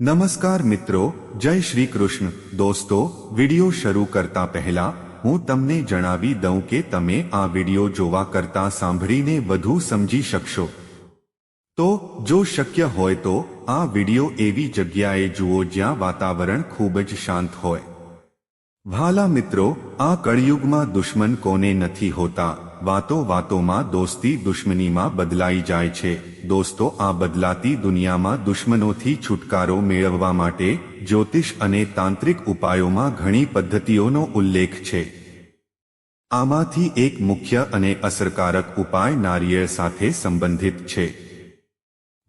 નમસ્કાર મિત્રો, જય શ્રી કૃષ્ણ. દોસ્તો, વિડિયો શરૂ કરતા પહેલા, હું તમને જણાવી દઉં કે તમે આ વિડિયો જોવા કરતા સાંભળીને વધુ સમજી શકશો. તો, જો શક્ય હોય તો, આ વિડિયો એવી જગ્યાએ જુઓ જ્યાં વાતાવરણ ખૂબ જ શાંત હોય. ભાલા મિત્રો, આ કળિયુગમાં દુશ્મન કોને નથી હોતા? વાતો વાતોમાં દોસ્તી દુશ્મનીમાં બદલાઈ જાય છે. દોસ્તો, આ બદલાતી દુનિયામાં દુશ્મનોથી છુટકારો મેળવવા માટે જ્યોતિષ અને તાંત્રિક ઉપાયોમાં ઘણી પદ્ધતિઓનો ઉલ્લેખ છે. આમાંથી એક મુખ્ય અને અસરકારક ઉપાય નારિયેળ સાથે સંબંધિત છે.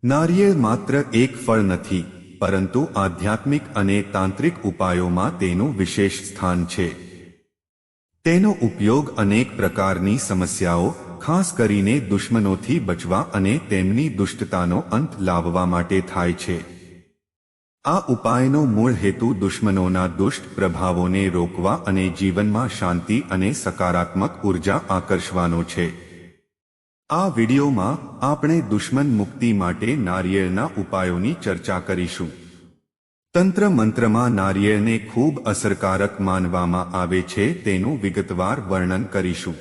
નારિયેળ માત્ર એક ફળ નથી, પરંતુ આધ્યાત્મિક અને તાંત્રિક ઉપાયોમાં તેનું વિશેષ સ્થાન છે. તેનો ઉપયોગ અનેક પ્રકારની સમસ્યાઓ, ખાસ કરીને દુશ્મનોથી બચવા અને તેમની દુષ્ટતાનો અંત લાવવા માટે થાય છે. આ ઉપાયનો મૂળ હેતુ દુશ્મનોના દુષ્ટ પ્રભાવોને રોકવા અને જીવનમાં શાંતિ અને સકારાત્મક ઊર્જા આકર્ષવાનો છે. આ વિડિયોમાં આપણે દુશ્મન મુક્તિ માટે નારિયેળના ઉપાયોની ચર્ચા કરીશું. તંત્ર મંત્રમાં નારિયેળને ખૂબ અસરકારક માનવામાં આવે છે તેનું વિગતવાર વર્ણન કરીશું.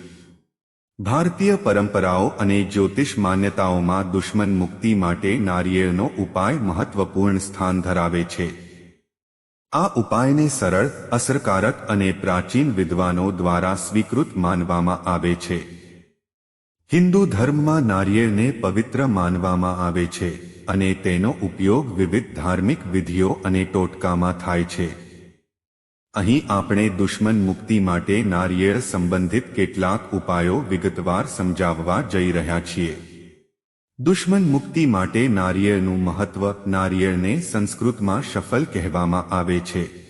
ભારતીય પરંપરાઓ અને જ્યોતિષ માન્યતાઓમાં દુશ્મન મુક્તિ માટે નારિયેળનો ઉપાય મહત્વપૂર્ણ સ્થાન ધરાવે છે. આ ઉપાયને સરળ, અસરકારક અને પ્રાચીન વિદ્વાનો દ્વારા સ્વીકૃત માનવામાં આવે છે. હિન્દુ ધર્મમાં નારિયેળને પવિત્ર માનવામાં આવે છે. અને તેનો ઉપયોગ વિવિધ ધાર્મિક વિધિઓ અને ટોટકામાં થાય છે. અહીં આપણે દુશ્મન મુક્તિ માટે નારિયેળ સંબંધિત કેટલાક ઉપાયો વિગતવાર સમજાવવા જઈ રહ્યા છીએ. દુશ્મન મુક્તિ માટે નારિયેળનું મહત્વ નારિયેળને સંસ્કૃતમાં સફલ કહેવામાં આવે છે.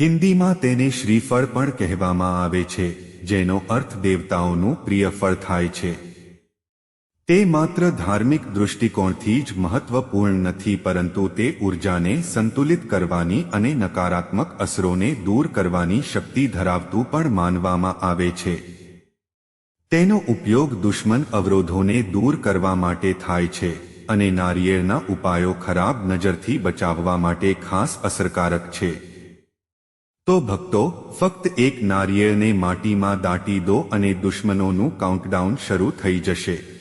હિન્દીમાં તેને શ્રીફળ પણ કહેવામાં આવે છે, જેનો અર્થ દેવતાઓનું પ્રિય ફળ થાય છે. તે માત્ર ધાર્મિક દૃષ્ટિકોણથી જ મહત્વપૂર્ણ નથી, પરંતુ તે ઉર્જાને સંતુલિત કરવાની અને નકારાત્મક અસરોને દૂર કરવાની શક્તિ ધરાવતું પણ માનવામાં આવે છે. તેનો ઉપયોગ દુશ્મન અવરોધોને દૂર કરવા માટે થાય છે અને નારિયેળના ઉપાયો ખરાબ નજરથી બચાવવા માટે ખાસ અસરકારક છે. તો ભક્તો, ફક્ત એક નારિયેળને માટીમાં દાટી દો અને દુશ્મનોનું કાઉન્ટડાઉન શરૂ થઈ જશે.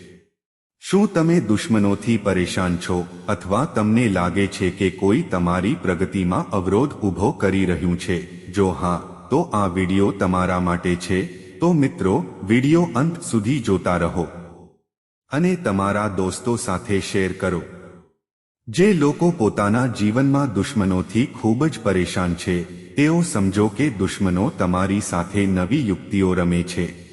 શું તમે દુશ્મનોથી પરેશાન છો અથવા તમને લાગે છે કે કોઈ તમારી પ્રગતિમાં અવરોધ ઊભો કરી રહ્યું છે? જો હા, તો આ વિડિયો તમારા માટે છે. તો મિત્રો, વિડિયો અંત સુધી જોતા રહો. અને તમારા દોસ્તો સાથે શેર કરો. જે લોકો પોતાના જીવનમાં દુશ્મનોથી ખૂબ જ પરેશાન છે, તેઓ સમજો કે દુશ્મનો તમારી સાથે નવી યુક્તિઓ રમે છે.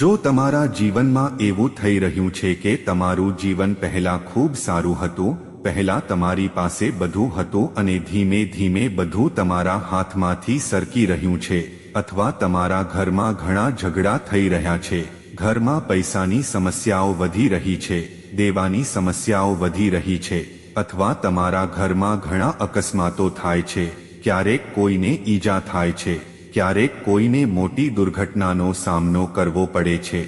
જો તમારા જીવનમાં એવું થઈ રહ્યું છે કે તમારું જીવન પહેલા ખૂબ સારું હતું, પહેલા તમારી પાસે બધું હતું અને ધીમે ધીમે બધું તમારા હાથમાંથી સરકી રહ્યું છે, અથવા તમારા ઘરમાં ઘણા ઝઘડા થઈ રહ્યા છે, ઘરમાં પૈસાની સમસ્યાઓ વધી રહી છે, દેવાની સમસ્યાઓ વધી રહી છે, અથવા તમારા ઘરમાં ઘણા અકસ્માતો થાય છે, ક્યારેક કોઈને ઈજા થાય છે. ક્યારેક કોઈને મોટી દુર્ઘટનાનો સામનો કરવો પડે છે.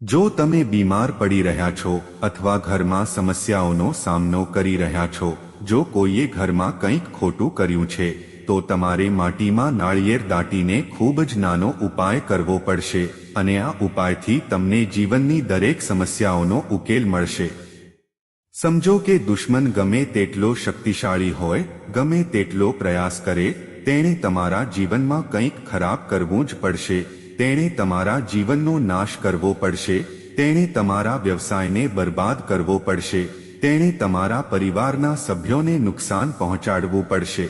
જો તમે બીમાર પડી રહ્યા છો અથવા ઘરમાં સમસ્યાઓનો સામનો કરી રહ્યા છો, જો કોઈએ ઘરમાં કંઈક ખોટું કર્યું છે, તો તમારે માટીમાં નાળિયેર દાટીને ખૂબ જ નાનો ઉપાય કરવો પડશે અને આ ઉપાયથી તમને જીવનની દરેક સમસ્યાઓનો ઉકેલ મળશે. સમજો કે દુશ્મન ગમે તેટલો શક્તિશાળી હોય, ગમે તેટલો પ્રયાસ કરે તેણે તમારા જીવનમાં કંઈક ખરાબ કરવું જ પડશે. તેણે તમારા જીવનનો નાશ કરવો પડશે. તેણે તમારા વ્યવસાયને બરબાદ કરવો પડશે. તેણે તમારા પરિવારના સભ્યોને નુકસાન પહોંચાડવું પડશે.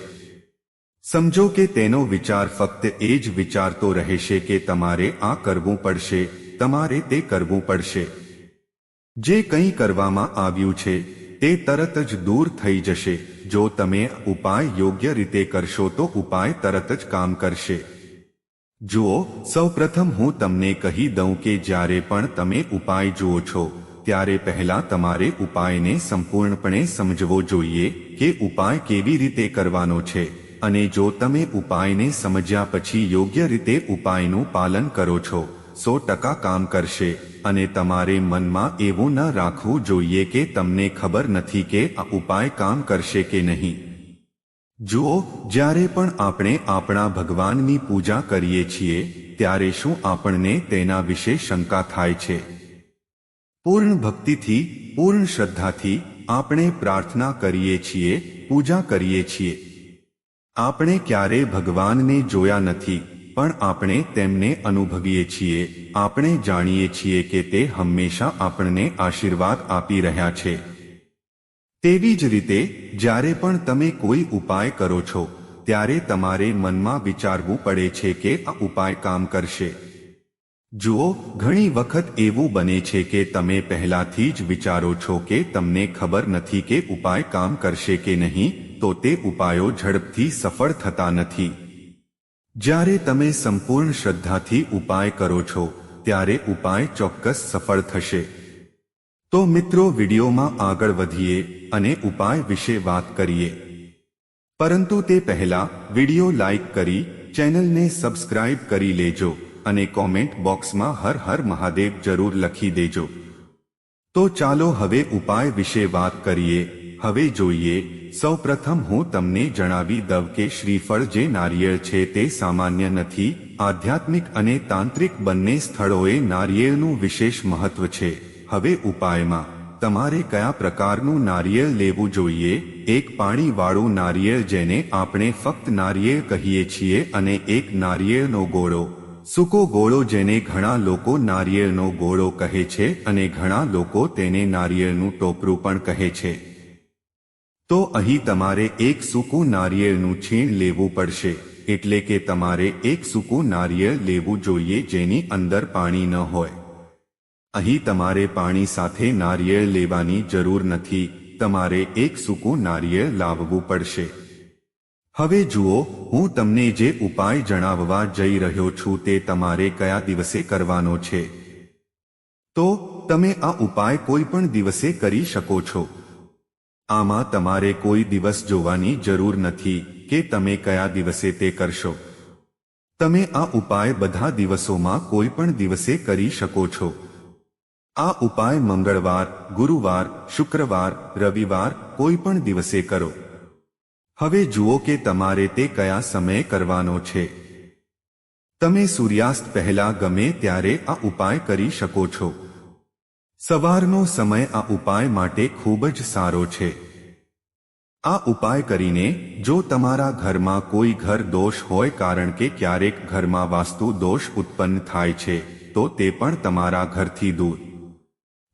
સમજો કે તેનો વિચાર ફક્ત એ જ વિચારતો રહેશે કે તમારે આ કરવું પડશે. તમારે તે કરવું પડશે. જે કંઈ કરવામાં આવ્યું છે તે તરત જ દૂર થઈ જશે. જો તમે ઉપાય યોગ્ય રીતે કરશો તો ઉપાય તરત જ કામ કરશે. જુઓ, સૌપ્રથમ હું તમને કહી દઉં કે જ્યારે પણ તમે ઉપાય જુઓ છો, ત્યારે પહેલા તમારે ઉપાયને સંપૂર્ણપણે સમજવો જોઈએ કે ઉપાય કેવી રીતે કરવાનો છે. અને જો તમે ઉપાયને સમજ્યા પછી યોગ્ય રીતે ઉપાયનું પાલન કરો છો સો ટકા કામ કરશે અને તમારે મનમાં એવું ન રાખવું જોઈએ કે તમને ખબર નથી કે આ ઉપાય કામ કરશે કે નહીં. જુઓ, જ્યારે પણ આપણે આપણા ભગવાનની પૂજા કરીએ છીએ, ત્યારે શું આપણને તેના વિશે શંકા થાય છે? પૂર્ણ ભક્તિથી, પૂર્ણ શ્રદ્ધાથી આપણે પ્રાર્થના કરીએ છીએ, પૂજા કરીએ છીએ. આપણે ક્યારે ભગવાનને જોયા નથી. પણ આપણે તેમને અનુભવીએ છીએ. આપણે જાણીએ છીએ કે તે હંમેશા આપણને આશીર્વાદ આપી રહ્યા છે. તેવી જ રીતે, જ્યારે પણ તમે કોઈ ઉપાય કરો છો, ત્યારે તમારે મનમાં વિચારવું પડે છે કે આ ઉપાય કામ કરશે. જુઓ, ઘણી વખત એવું બને છે કે તમે પહેલાથી જ વિચારો છો કે તમને ખબર નથી કે ઉપાય કામ કરશે કે નહીં, તો તે ઉપાયો ઝડપથી સફળ થતા નથી. જ્યારે તમે સંપૂર્ણ શ્રદ્ધાથી ઉપાય કરો છો, ત્યારે ઉપાય ચોક્કસ સફળ થશે. તો મિત્રો, વિડીયોમાં આગળ વધીએ અને ઉપાય વિશે વાત કરીએ. પરંતુ તે પહેલા, વીડિયો લાઇક કરી, ચેનલને સબસ્ક્રાઇબ કરી લેજો અને કોમેન્ટ બોક્સમાં હર હર મહાદેવ જરૂર લખી દેજો. તો ચાલો હવે ઉપાય વિશે વાત કરીએ. હવે જોઈએ, સૌપ્રથમ હું તમને જણાવી દઉં કે શ્રીફળ જે નારિયેળ છે તે સામાન્ય નથી, આધ્યાત્મિક અને તાંત્રિક બંને સ્થળોએ નારિયેળનું વિશેષ મહત્વ છે. હવે ઉપાયમાં, તમારે કયા પ્રકારનું નારિયેળ લેવું જોઈએ? એક પાણીવાળું નારિયેળ જેને આપણે ફક્ત નારિયેળ કહીએ છીએ અને એક નારિયેળનો ગોળો. સૂકો ગોળો જેને ઘણા લોકો નારિયેળનો ગોળો કહે છે અને ઘણા લોકો તેને નારિયેળનું ટોપરું પણ કહે છે. તો અહીં તમારે એક સૂકું નારિયેળનું છીણ લેવું પડશે, એટલે કે તમારે એક સૂકું નારિયેળ લેવું જોઈએ જેની અંદર પાણી ન હોય. અહીં તમારે પાણી સાથે નારિયેળ લેવાની જરૂર નથી, તમારે એક સૂકું નારિયેળ લાવવું પડશે. હવે જુઓ, હું તમને જે ઉપાય જણાવવા જઈ રહ્યો છું તે તમારે કયા દિવસે કરવાનો છે? તો, તમે આ ઉપાય કોઈ પણ દિવસે કરી શકો છો. આમાં તમારે કોઈ દિવસ જોવાની જરૂર નથી કે તમે કયા દિવસે તે કરશો. તમે આ ઉપાય બધા દિવસોમાં કોઈ પણ દિવસે કરી શકો છો. આ ઉપાય મંગળવાર, ગુરુવાર, શુક્રવાર, રવિવાર કોઈ પણ દિવસે કરો. હવે જુઓ કે તમારે તે કયા સમયે કરવાનો છે. તમે સૂર્યાસ્ત પહેલા ગમે ત્યારે આ ઉપાય કરી શકો છો. સવારનો સમય આ ઉપાય માટે ખૂબ જ સારો છે. આ ઉપાય કરીને, જો તમારા ઘરમાં કોઈ ઘર દોષ હોય કારણ કે ક્યારેક ઘરમાં વાસ્તુ દોષ ઉત્પન્ન થાય છે, તો તે પણ તમારા ઘરથી દૂર.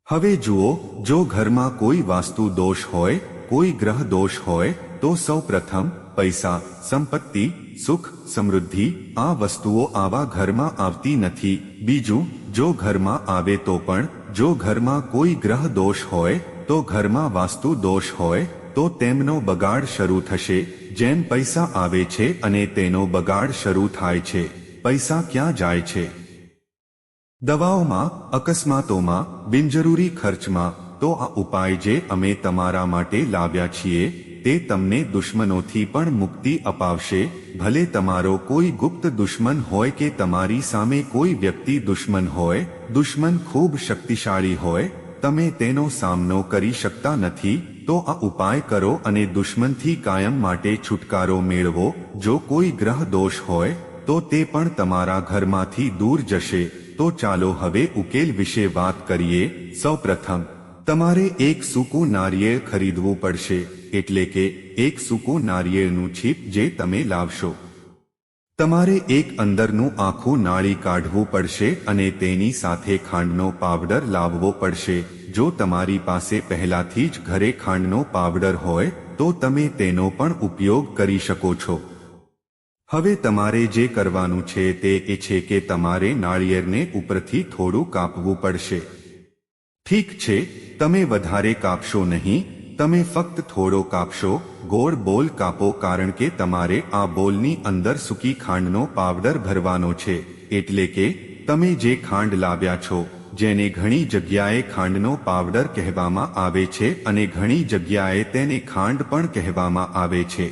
હવે જુઓ, જો ઘરમાં કોઈ વાસ્તુ દોષ હોય, કોઈ ગ્રહ દોષ હોય, તો સૌ પ્રથમ પૈસા, સંપત્તિ, સુખ, સમૃદ્ધિ, આ વસ્તુઓ આવા ઘરમાં આવતી નથી. બીજું, જો ઘરમાં આવે તો પણ જો ઘરમાં કોઈ ગ્રહ દોષ હોય, તો ઘરમાં વાસ્તુ દોષ હોય, તો તેમનો બગાડ શરૂ થશે. જેમ પૈસા આવે છે અને તેનો બગાડ શરૂ થાય છે. પૈસા ક્યાં જાય છે? દવાઓમાં, અકસ્માતોમાં, બિનજરૂરી ખર્ચમાં, તો આ ઉપાય જે અમે તમારા માટે લાવ્યા છીએ તે તમને દુશ્મનોથી પણ મુક્તિ અપાવશે. ભલે તમારો કોઈ ગુપ્ત દુશ્મન હોય કે તમારી સામે કોઈ વ્યક્તિ દુશ્મન હોય, દુશ્મન ખૂબ શક્તિશાળી હોય, તમે તેનો સામનો કરી શકતા નથી, તો આ ઉપાય કરો અને દુશ્મનથી કાયમ માટે છુટકારો મેળવો. જો કોઈ ગ્રહ દોષ હોય, તો તે પણ તમારા ઘરમાંથી દૂર જશે. તો ચાલો હવે ઉકેલ વિશે વાત કરીએ. સૌપ્રથમ, તમારે એક સૂકું નારિયેળ ખરીદવું પડશે. એટલે કે એક સૂકું નારિયેળનું છીપ જે તમે લાવશો. તમારે એક અંદરનું આખું નાળી કાઢવું પડશે અને તેની સાથે ખાંડનો પાવડર લાવવો પડશે. જો તમારી પાસે પહેલાથી જ ઘરે ખાંડનો પાવડર હોય, તો તમે તેનો પણ ઉપયોગ કરી શકો છો. હવે તમારે જે કરવાનું છે તે એ છે કે તમારે નાળિયેરને ઉપરથી થોડું કાપવું પડશે. ઠીક છે, તમે વધારે કાપશો નહીં તમે ફક્ત થોડો કાપશો, ગોળ બોલ કાપો કારણ કે તમારે આ બોલની અંદર સૂકી ખાંડનો પાવડર ભરવાનો છે. એટલે કે, તમે જે ખાંડ લાવ્યા છો, જેને ઘણી જગ્યાએ ખાંડનો પાવડર કહેવામાં આવે છે અને ઘણી જગ્યાએ તેને ખાંડ પણ કહેવામાં આવે છે.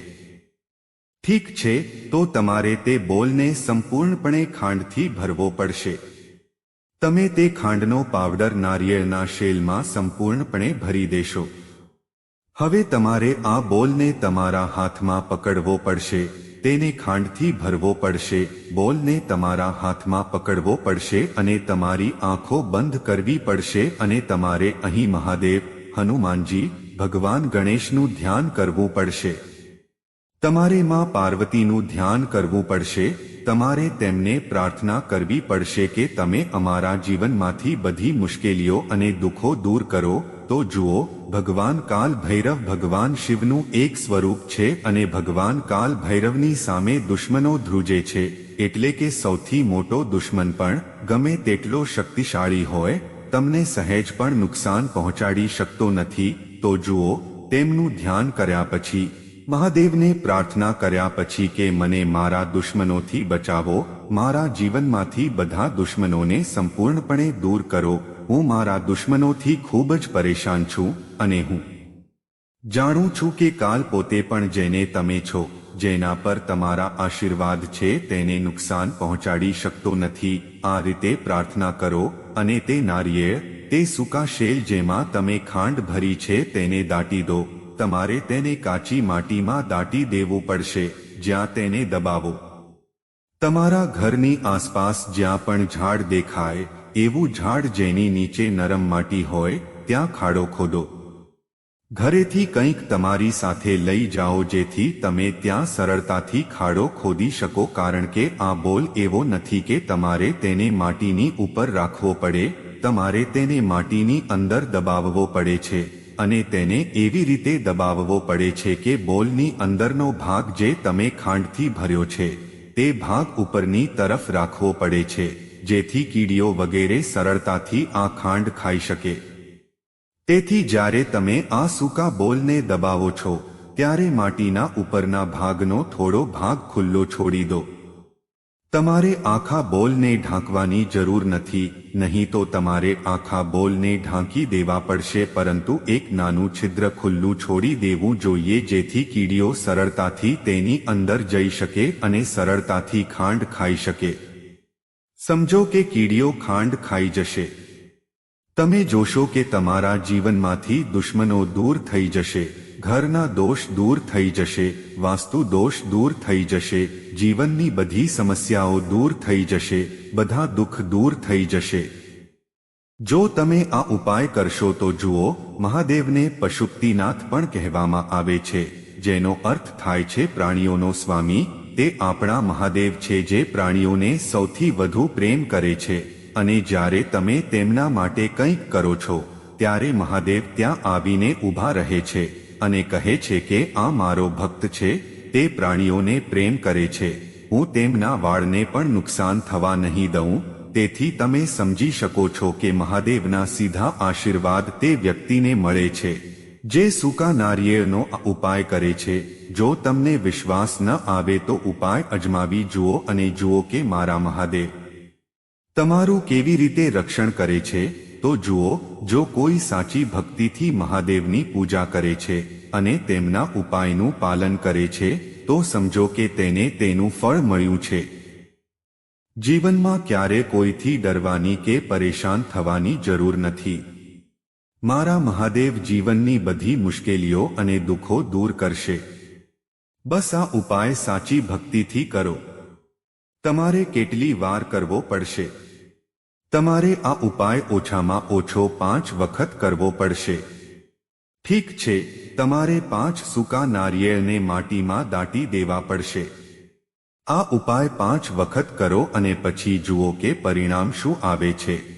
ઠીક છે, તો તમારે તે બોલને સંપૂર્ણપણે ખાંડથી ભરવો પડશે. તમે તે ખાંડનો પાવડર નારિયેળના શેલમાં સંપૂર્ણપણે ભરી દેશો. હવે તમારે આ બોલને તમારા હાથમાં પકડવો પડશે, તેને ખાંડથી ભરવો પડશે, બોલને તમારા હાથમાં પકડવો પડશે અને તમારી આંખો બંધ કરવી પડશે અને તમારે અહીં મહાદેવ, હનુમાનજી, ભગવાન ગણેશનું ધ્યાન કરવું પડશે. તમારે માં પાર્વતીનું ધ્યાન કરવું પડશે, તમારે તેમને પ્રાર્થના કરવી પડશે કે તમે અમારા જીવનમાંથી બધી મુશ્કેલીઓ અને દુઃખો દૂર કરો તો જુઓ, ભગવાન કાલ ભૈરવ ભગવાન શિવનું એક સ્વરૂપ છે અને ભગવાન કાલ ભૈરવની સામે દુશ્મનો ધ્રુજે છે, એટલે કે સૌથી મોટો દુશ્મન પણ, ગમે તેટલો શક્તિશાળી હોય, તમને સહેજ પણ નુકસાન પહોંચાડી શકતો નથી, તો જુઓ, તેમનું ધ્યાન કર્યા પછી, મહાદેવને પ્રાર્થના કર્યા પછી કે મને મારા દુશ્મનોથી બચાવો, મારા જીવનમાંથી બધા દુશ્મનોને સંપૂર્ણપણે દૂર કરો હું મારા દુશ્મનોથી ખૂબ જ પરેશાન છું અને હું જાણું છું કે કાલ પોતે પણ જેને તમે છો, જેના પર તમારા આશીર્વાદ છે, તેને નુકસાન પહોંચાડી શકતો નથી. આ રીતે પ્રાર્થના કરો અને તે નારિયેળ, તે સૂકા શેલ જેમાં તમે ખાંડ ભરી છે, તેને દાટી દો. તમારે તેને કાચી માટીમાં દાટી દેવું પડશે, જ્યાં તેને દબાવો. તમારા ઘરની આસપાસ જ્યાં પણ ઝાડ દેખાય એવું ઝાડ જેની નીચે નરમ માટી હોય, ત્યાં ખાડો ખોદો. ઘરેથી કંઈક તમારી સાથે લઈ જાઓ જેથી તમે ત્યાં સરળતાથી ખાડો ખોદી શકો કારણ કે આ બોલ એવો નથી કે તમારે તેને માટીની ઉપર રાખવો પડે, તમારે તેને માટીની અંદર દબાવવો પડે છે, અને તેને એવી રીતે દબાવવો પડે છે કે બોલની અંદરનો ભાગ જે તમે ખાંડથી ભર્યો છે, તે ભાગ ઉપરની તરફ રાખવો પડે છે. જેથી કીડીઓ વગેરે સરળતાથી આ ખાંડ ખાઈ શકે. તેથી જ્યારે તમે આ સૂકા બોલને દબાવો છો, ત્યારે માટીના ઉપરના ભાગનો થોડો ભાગ ખુલ્લો છોડી દો. તમારે આખા બોલને ઢાંકવાની જરૂર નથી, નહીં તો તમારે આખા બોલને ઢાંકી દેવા પડશે, પરંતુ એક નાનું છિદ્ર ખુલ્લું છોડી દેવું જોઈએ જેથી કીડીઓ સરળતાથી તેની અંદર જઈ શકે અને સરળતાથી ખાંડ ખાઈ શકે. સમજો કે કીડીઓ ખાંડ ખાઈ જશે. તમે જોશો કે તમારા જીવનમાંથી દુશ્મનો દૂર થઈ જશે. ઘરના દોષ દૂર થઈ જશે. વાસ્તુ દોષ દૂર થઈ જશે. જીવનની બધી સમસ્યાઓ દૂર થઈ જશે. બધા દુઃખ દૂર થઈ જશે. જો તમે આ ઉપાય કરશો તો જુઓ, મહાદેવને પશુક્તિનાથ પણ કહેવામાં આવે છે, જેનો અર્થ થાય છે પ્રાણીઓનો સ્વામી તે આપણા મહાદેવ છે જે પ્રાણીઓને સૌથી વધુ પ્રેમ કરે છે. અને જ્યારે તમે તેમના માટે કંઈક કરો છો, ત્યારે મહાદેવ ત્યાં આવીને ઊભા રહે છે અને કહે છે કે, આ મારો ભક્ત છે, તે પ્રાણીઓને પ્રેમ કરે છે. હું તેમના વાળને પણ નુકસાન થવા નહીં દઉં. તેથી તમે સમજી શકો છો કે મહાદેવના સીધા આશીર્વાદ તે વ્યક્તિને મળે છે. જે સૂકા નારિયેળનો ઉપાય કરે છે, જો તમને વિશ્વાસ ન આવે તો ઉપાય અજમાવી જુઓ અને જુઓ કે મારા મહાદેવ તમારું કેવી રીતે રક્ષણ કરે છે, તો જુઓ, જો કોઈ સાચી ભક્તિથી મહાદેવની પૂજા કરે છે અને તેમના ઉપાયનું પાલન કરે છે, તો સમજો કે તેને તેનું ફળ મળ્યું છે. જીવનમાં ક્યારે કોઈથી ડરવાની કે પરેશાન થવાની જરૂર નથી. મારા મહાદેવ જીવનની બધી મુશ્કેલીઓ અને દુઃખો દૂર કરશે. બસ આ ઉપાય સાચી ભક્તિથી કરો. તમારે કેટલી વાર કરવો પડશે? તમારે આ ઉપાય ઓછામાં ઓછો પાંચ વખત કરવો પડશે. ઠીક છે, તમારે પાંચ સૂકા નારિયેળને માટીમાં દાટી દેવા પડશે. આ ઉપાય પાંચ વખત કરો અને પછી જુઓ કે પરિણામ શું આવે છે.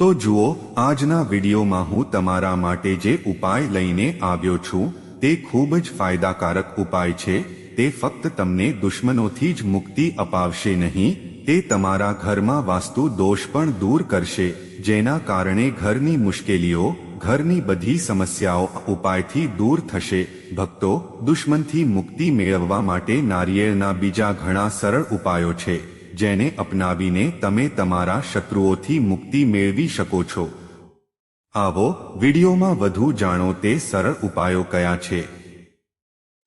તો જુઓ, આજના વિડીયોમાં હું તમારા માટે જે ઉપાય લઈને આવ્યો છું, તે ખૂબ જ ફાયદાકારક ઉપાય છે, તે ફક્ત તમને દુશ્મનોથી જ મુક્તિ અપાવશે નહીં, તે તમારા ઘરમાં વાસ્તુ દોષ પણ દૂર કરશે, જેના કારણે ઘરની મુશ્કેલીઓ, ઘરની બધી સમસ્યાઓ ઉપાયથી દૂર થશે. ભક્તો, દુશ્મનથી મુક્તિ મેળવવા માટે નારિયેળના બીજા ઘણા સરળ ઉપાયો છે. જેને અપનાવીને તમે તમારા શત્રુઓથી મુક્તિ મેળવી શકો છો. આવો, વિડીયોમાં વધુ જાણો તે સરળ ઉપાયો કયા છે.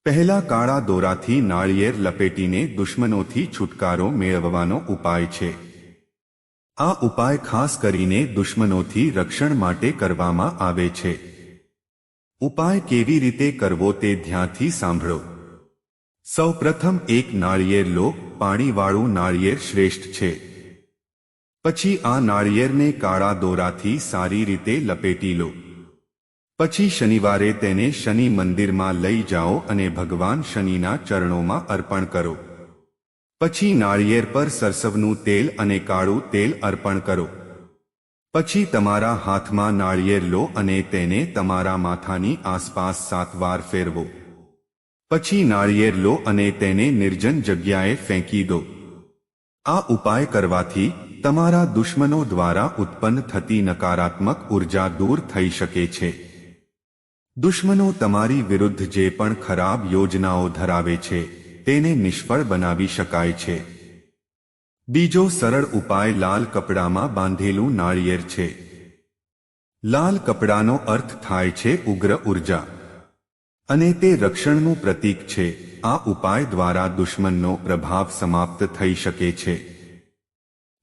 પહેલા કાળા દોરાથી નાળિયેર લપેટીને દુશ્મનોથી છુટકારો મેળવવાનો ઉપાય છે. આ ઉપાય ખાસ કરીને દુશ્મનોથી રક્ષણ માટે કરવામાં આવે છે. ઉપાય કેવી રીતે કરવો તે ધ્યાનથી સાંભળો. સૌ પ્રથમ એક નાળિયેર લો, પાણીવાળું નાળિયેર શ્રેષ્ઠ છે. પછી આ નાળિયેરને કાળા દોરાથી સારી રીતે લપેટી લો. પછી શનિવારે તેને શનિ મંદિરમાં લઈ જાઓ અને ભગવાન શનિના ચરણોમાં અર્પણ કરો. પછી નાળિયેર પર સરસવનું તેલ અને કાળું તેલ અર્પણ કરો. પછી તમારા હાથમાં નાળિયેર લો અને તેને તમારા માથાની આસપાસ સાત વાર ફેરવો. પછી નાળિયેર લો અને તેને નિર્જન જગ્યાએ ફેંકી દો. આ ઉપાય કરવાથી તમારા દુશ્મનો દ્વારા ઉત્પન્ન થતી નકારાત્મક ઊર્જા દૂર થઈ શકે છે. દુશ્મનો તમારી વિરુદ્ધ જે પણ ખરાબ યોજનાઓ ધરાવે છે, તેને નિષ્ફળ બનાવી શકાય છે. બીજો સરળ ઉપાય લાલ કપડામાં બાંધેલું નાળિયેર છે. લાલ કપડાનો અર્થ થાય છે ઉગ્ર ઊર્જા. અને તે રક્ષણનું પ્રતીક છે. આ ઉપાય દ્વારા દુશ્મનનો પ્રભાવ સમાપ્ત થઈ શકે છે.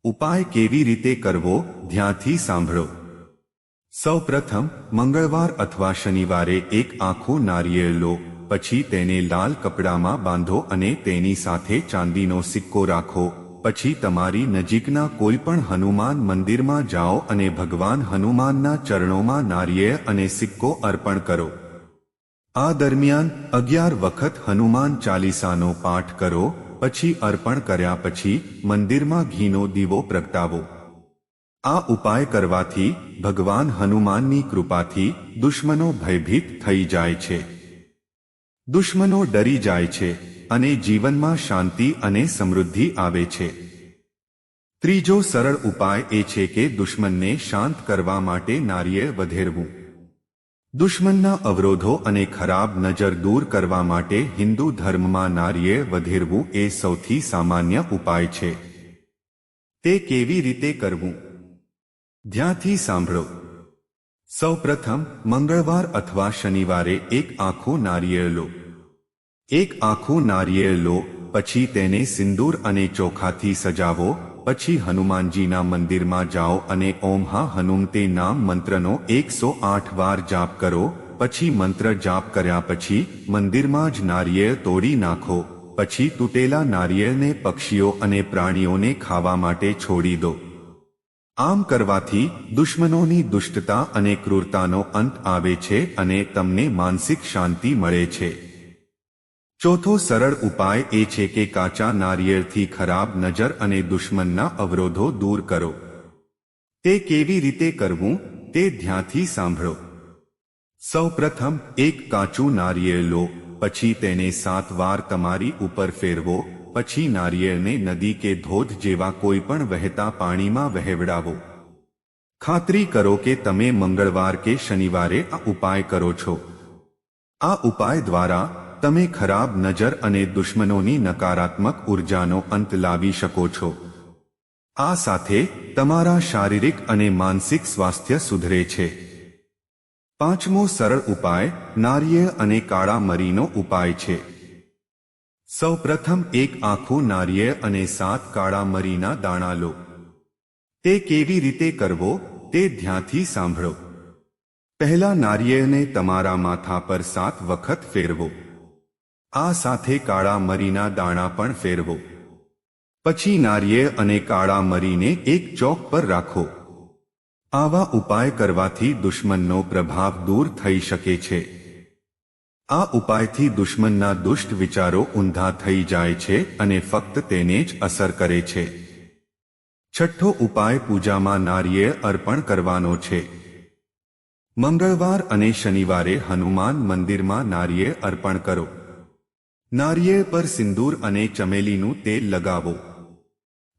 ઉપાય કેવી રીતે કરવો, ધ્યાનથી સાંભળો. સૌ પ્રથમ મંગળવાર અથવા શનિવારે એક આખો નારિયેળ લો, પછી તેને લાલ કપડામાં બાંધો અને તેની સાથે ચાંદીનો સિક્કો રાખો. પછી તમારી નજીકના કોઈપણ હનુમાન મંદિરમાં જાઓ અને ભગવાન હનુમાનના ચરણોમાં નારિયેળ અને સિક્કો અર્પણ કરો. આ દરમિયાન અગિયાર વખત હનુમાન ચાલીસાનો પાઠ કરો, પછી અર્પણ કર્યા પછી મંદિરમાં ઘીનો દીવો પ્રગટાવો. આ ઉપાય કરવાથી ભગવાન હનુમાનની કૃપાથી દુશ્મનો ભયભીત થઈ જાય છે. દુશ્મનો ડરી જાય છે અને જીવનમાં શાંતિ અને સમૃદ્ધિ આવે છે. ત્રીજો સરળ ઉપાય એ છે કે દુશ્મનને શાંત કરવા માટે નારિયેળ વધેરવું. દુશ્મનના અવરોધો અને ખરાબ નજર દૂર કરવા માટે હિન્દુ ધર્મમાં નારિયેળ વધેરવું એ સૌથી સામાન્ય ઉપાય છે. તે કેવી રીતે કરવું? ધ્યાનથી સાંભળો. સૌપ્રથમ, મંગળવાર અથવા શનિવારે એક આખું નારિયેળ લો. એક આખું નારિયેળ લો, પછી તેને સિંદૂર અને ચોખાથી સજાવો પછી હનુમાનજીના મંદિરમાં જાઓ અને ઓમ હા હનુમતે નામ મંત્રનો એકસો આઠ વાર જાપ કરો, પછી મંત્ર જાપ કર્યા પછી મંદિરમાં જ નારિયેળ તોડી નાખો, પછી તૂટેલા નારિયેળને પક્ષીઓ અને પ્રાણીઓને ખાવા માટે છોડી દો. આમ કરવાથી દુશ્મનોની દુષ્ટતા અને ક્રૂરતાનો અંત આવે છે અને તમને માનસિક શાંતિ મળે છે. ચોથો સરળ ઉપાય એ છે કે કાચા નારિયેળથી ખરાબ નજર અને દુશ્મનના અવરોધો દૂર કરો. તે કેવી રીતે કરવું તે ધ્યાનથી સાંભળો. સૌપ્રથમ, એક કાચું નારિયેળ લો, પછી તેને સાત વાર તમારી ઉપર ફેરવો, પછી નારિયેળને નદી કે ધોધ જેવા કોઈ પણ વહેતા પાણીમાં વહેવડાવો. ખાતરી કરો કે તમે મંગળવાર કે શનિવારે આ ઉપાય કરો છો. આ ઉપાય દ્વારા તમે ખરાબ નજર અને દુશ્મનોની નકારાત્મક ઉર્જાનો અંત લાવી શકો છો. આ સાથે તમારા શારીરિક અને માનસિક સ્વાસ્થ્ય સુધરે છે. પાંચમો સરળ ઉપાય નારિયેળ અને કાળા મરીનો ઉપાય છે. સૌપ્રથમ એક આખું નારિયેળ અને સાત કાળા મરીના દાણા લો. તે કેવી રીતે કરવો તે ધ્યાનથી સાંભળો. પહેલા નારિયેળને તમારા માથા પર સાત વખત ફેરવો. આ સાથે કાળા મરીના દાણા પણ ફેરવો. પછી નારિયેળ અને કાળા મરીને એક ચોક પર રાખો. આવા ઉપાય કરવાથી દુશ્મનનો પ્રભાવ દૂર થઈ શકે છે. આ ઉપાયથી દુશ્મનના દુષ્ટ વિચારો ઊંધા થઈ જાય છે અને ફક્ત તેને જ અસર કરે છે. છઠ્ઠો ઉપાય પૂજામાં નારિયેળ અર્પણ કરવાનો છે. મંગળવાર અને શનિવારે હનુમાન મંદિરમાં નારિયેળ અર્પણ કરો. નારિયેળ પર સિંદૂર અને ચમેલીનું તેલ લગાવો.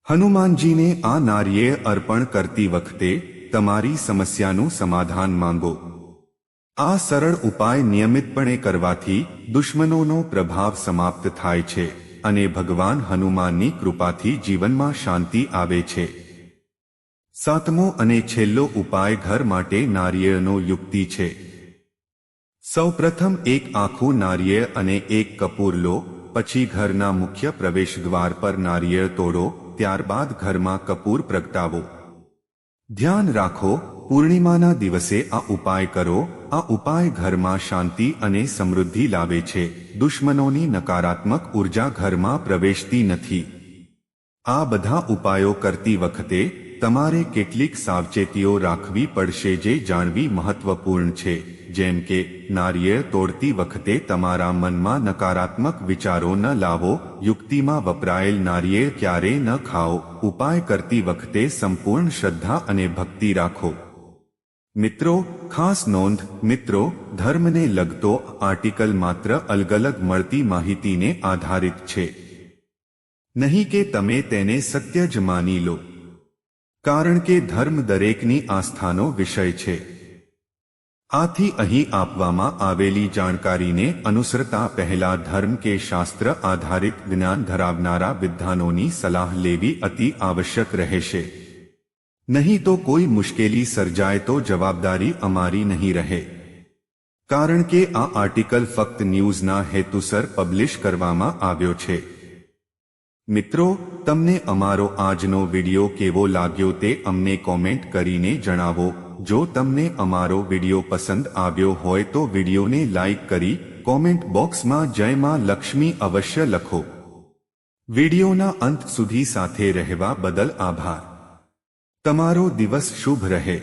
હનુમાનજીને આ નારિયેળ અર્પણ કરતી વખતે તમારી સમસ્યાનું સમાધાન માંગો. આ સરળ ઉપાય નિયમિતપણે કરવાથી દુશ્મનોનો પ્રભાવ સમાપ્ત થાય છે અને ભગવાન હનુમાનની કૃપાથી જીવનમાં શાંતિ આવે છે. સાતમો અને છેલ્લો ઉપાય ઘર માટે નારિયેળનો યુક્તિ છે. સૌ પ્રથમ એક આખું નારિયેળ અને એક કપૂર લો, પછી ઘરના મુખ્ય પ્રવેશ દ્વાર પર નારિયેળ તોડો, ત્યારબાદ ઘરમાં કપૂર પ્રગટાવો. ધ્યાન રાખો, પૂર્ણિમાના દિવસે આ ઉપાય કરો, આ ઉપાય ઘરમાં શાંતિ અને સમૃદ્ધિ લાવે છે, દુશ્મનોની નકારાત્મક ઊર્જા ઘરમાં પ્રવેશતી નથી. આ બધા ઉપાયો કરતી વખતે તમારે કેટલીક સાવચેતીઓ રાખવી પડશે જે જાણવી મહત્વપૂર્ણ છે, જેમ કે, નારિયેળ તોડતી વખતે તમારા મનમાં નકારાત્મક વિચારો ન લાવો, યુક્તિમાં વપરાયેલ નારિયેળ ક્યારેય ન ખાઓ, ઉપાય કરતી વખતે સંપૂર્ણ શ્રદ્ધા અને ભક્તિ રાખો. મિત્રો, ખાસ નોંધ, મિત્રો, ધર્મને લગતો આર્ટિકલ માત્ર અલગ અલગ મળતી માહિતીને આધારિત છે. નહીં કે તમે તેને સત્ય જ માની લો. કારણ કે ધર્મ દરેકની આસ્થાનો વિષય છે. આથી અહીં આપવામાં આવેલી જાણકારીને અનુસરતા પહેલા ધર્મ કે શાસ્ત્ર આધારિત જ્ઞાન ધરાવનારા વિદ્વાનોની સલાહ લેવી અતિ આવશ્યક રહેશે. નહીં તો કોઈ મુશ્કેલી સર્જાય તો જવાબદારી અમારી નહીં રહે. કારણ કે આ આર્ટિકલ ફક્ત ન્યૂઝના હેતુસર પબ્લિશ કરવામાં આવ્યો છે. મિત્રો, તમને અમારો આજનો વિડિયો કેવો લાગ્યો તે અમને કોમેન્ટ કરીને જણાવો. જો તમને અમારો વિડિયો પસંદ આવ્યો હોય તો વિડિયોને લાઈક કરી કોમેન્ટ બોક્સમાં જય માં લક્ષ્મી અવશ્ય લખો. વિડિયોના અંત સુધી સાથે રહેવા બદલ આભાર. તમારો દિવસ શુભ રહે.